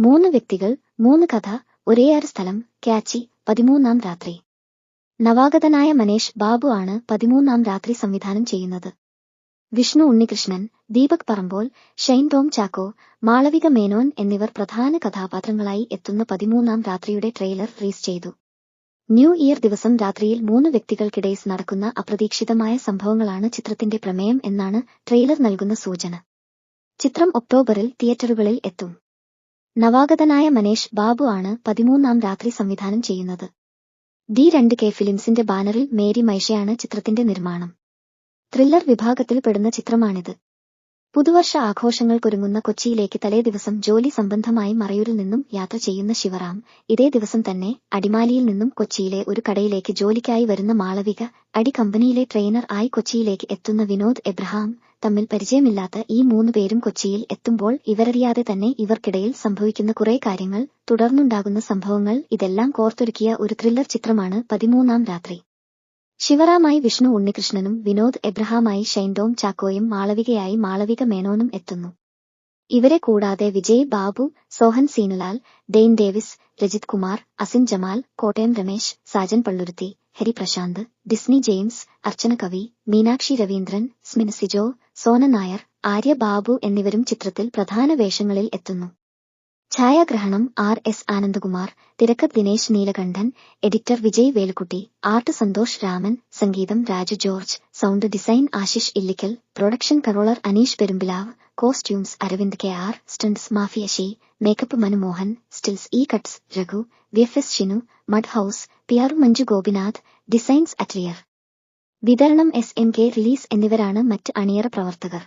മൂന്ന് വ്യക്തികൾ മൂന്ന് കഥ ഒരേയാറ് സ്ഥലം ക്യാച്ചി പതിമൂന്നാം രാത്രി. നവാഗതനായ മനേഷ് ബാബു ആണ് പതിമൂന്നാം രാത്രി സംവിധാനം ചെയ്യുന്നത്. വിഷ്ണു ഉണ്ണികൃഷ്ണൻ ദീപക് പറമ്പോൾ ഷൈൻ ടോം ചാക്കോ മാളവിക മേനോൻ എന്നിവർ പ്രധാന കഥാപാത്രങ്ങളായി എത്തുന്ന പതിമൂന്നാം രാത്രിയുടെ ട്രെയിലർ റിലീസ് ചെയ്തു. ന്യൂ ഇയർ ദിവസം രാത്രിയിൽ മൂന്ന് വ്യക്തികൾക്കിടയിൽ നടക്കുന്ന അപ്രതീക്ഷിതമായ സംഭവങ്ങളാണ് ചിത്രത്തിന്റെ പ്രമേയം എന്നാണ് ട്രെയിലർ നൽകുന്ന സൂചന. ചിത്രം ഒക്ടോബറിൽ തിയേറ്ററുകളിൽ എത്തും. നവാഗതനായ മനേഷ് ബാബു ആണ് പതിമൂന്നാം രാത്രി സംവിധാനം ചെയ്യുന്നത്. ഡി രണ്ട് കെ ഫിലിംസിന്റെ ബാനറിൽ മേരി മൈഷയാണ് ചിത്രത്തിന്റെ നിർമ്മാണം. ത്രില്ലർ വിഭാഗത്തിൽ പെടുന്ന ചിത്രമാണിത്. പുതുവർഷ ആഘോഷങ്ങൾക്കൊരുങ്ങുന്ന കൊച്ചിയിലേക്ക് തലേ ദിവസം ജോലി സംബന്ധമായി മറയൂരിൽ നിന്നും യാത്ര ചെയ്യുന്ന ശിവറാം ഇതേ ദിവസം തന്നെ അടിമാലിയിൽ നിന്നും കൊച്ചിയിലെ ഒരു കടയിലേക്ക് ജോലിക്കായി വരുന്ന മാളവിക അടി കമ്പനിയിലെ ട്രെയിനർ ആയി കൊച്ചിയിലേക്ക് എത്തുന്ന വിനോദ് എബ്രഹാം തമ്മിൽ പരിചയമില്ലാത്ത ഈ മൂന്ന് പേരും കൊച്ചിയിൽ എത്തുമ്പോൾ ഇവരറിയാതെ തന്നെ ഇവർക്കിടയിൽ സംഭവിക്കുന്ന കുറെ കാര്യങ്ങൾ തുടർന്നുണ്ടാകുന്ന സംഭവങ്ങൾ ഇതെല്ലാം കോർത്തൊരുക്കിയ ഒരു ത്രില്ലർ ചിത്രമാണ് പതിമൂന്നാം രാത്രി. ശിവറാമായി വിഷ്ണു ഉണ്ണികൃഷ്ണനും വിനോദ് എബ്രഹാമായി ഷൈൻഡോം ചാക്കോയും മാളവികയായി മാളവിക മേനോനും എത്തുന്നു. ഇവരെ കൂടാതെ വിജയ് ബാബു സോഹൻ സീനുലാൽ ഡെയിൻ ഡേവിസ് രജിത് കുമാർ അസിൻ ജമാൽ കോട്ടയം രമേശ് സാജൻ പള്ളുരുത്തി ഹരി പ്രശാന്ത് ഡിസ്നി ജെയിംസ് അർച്ചന കവി മീനാക്ഷി രവീന്ദ്രൻ സ്മിൻ സിജോ സോന നായർ ആര്യ ബാബു എന്നിവരും ചിത്രത്തിൽ പ്രധാന വേഷങ്ങളിൽ എത്തുന്നു. ഛായാഗ്രഹണം ആർ എസ് ആനന്ദകുമാർ തിരക്ക ദിനേശ് നീലകണ്ഠൻ എഡിറ്റർ വിജയ് വേലുക്കുട്ടി ആർട്ട് സന്തോഷ് രാമൻ സംഗീതം Raju George sound design Ashish Illikkal production controller Aneesh Perumbilavu costumes Aravind K R stunts mafia Xi makeup Manumohan stills E cuts Raghu V F S Shinu mud house P R Manju Gopinath designs atelier വിതരണം S M K release എന്നിവരാണ് മറ്റ് അണിയറ പ്രവർത്തകർ